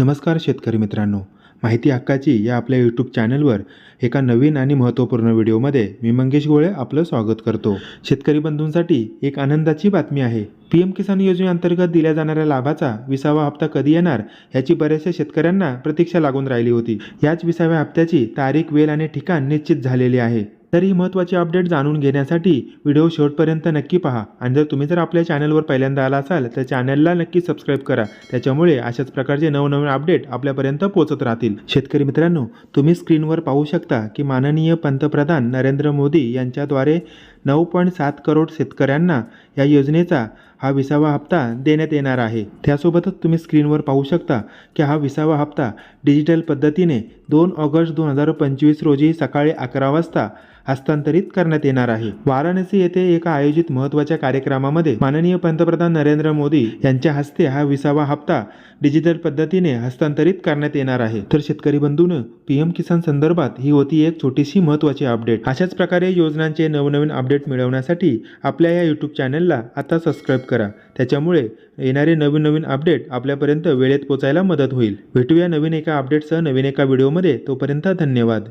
नमस्कार शेतकरी मित्रांनो. माहिती हक्काची या आपल्या यूट्यूब चॅनलवर एका नवीन आणि महत्त्वपूर्ण व्हिडिओमध्ये मी मंगेश गोळे आपलं स्वागत करतो. शेतकरी बंधूंसाठी एक आनंदाची बातमी आहे. पी एम किसान योजनेअंतर्गत दिल्या जाणाऱ्या लाभाचा विसावा हप्ता कधी येणार याची बऱ्याचशा शेतकऱ्यांना प्रतीक्षा लागून राहिली होती. याच विसाव्या हप्त्याची तारीख वेळ आणि ठिकाण निश्चित झालेली आहे. तर ही महत्त्वाची अपडेट जाणून घेण्यासाठी व्हिडिओ शेवटपर्यंत नक्की पहा. आणि जर तुम्ही जर आपल्या चॅनलवर पहिल्यांदा आला असाल तर चॅनलला नक्की सबस्क्राईब करा. त्याच्यामुळे अशाच प्रकारचे नवनवीन अपडेट आपल्यापर्यंत पोहोचत राहतील. शेतकरी मित्रांनो तुम्ही स्क्रीनवर पाहू शकता की माननीय पंतप्रधान नरेंद्र मोदी यांच्याद्वारे नऊ पॉईंट सात करोड शेतकऱ्यांना या योजनेचा हा विसावा हप्ता देण्यात येणार आहे. त्यासोबतच तुम्ही स्क्रीनवर पाहू शकता की हा विसावा हप्ता डिजिटल पद्धतीने दोन ऑगस्ट दोन हजार पंचवीस रोजी सकाळी अकरा वाजता हस्तांतरित करण्यात येणार आहे. वाराणसी येथे एका आयोजित महत्त्वाच्या कार्यक्रमामध्ये माननीय पंतप्रधान नरेंद्र मोदी यांच्या हस्ते हा विसावा हप्ता डिजिटल पद्धतीने हस्तांतरित करण्यात येणार आहे. तर शेतकरी बंधून पीएम किसान संदर्भात ही होती एक छोटीशी महत्त्वाची अपडेट. अशाच प्रकारे योजनांचे नवनवीन अपडेट अपडेट मिळवण्यासाठी आपल्या या यूट्यूब चॅनलला आता सबस्क्राईब करा. त्याच्यामुळे येणारे नवीन नवीन अपडेट आपल्यापर्यंत वेळेत पोचायला मदत होईल. भेटूया नवीन एका अपडेटसह नवीन एका व्हिडिओमध्ये तोपर्यंत धन्यवाद.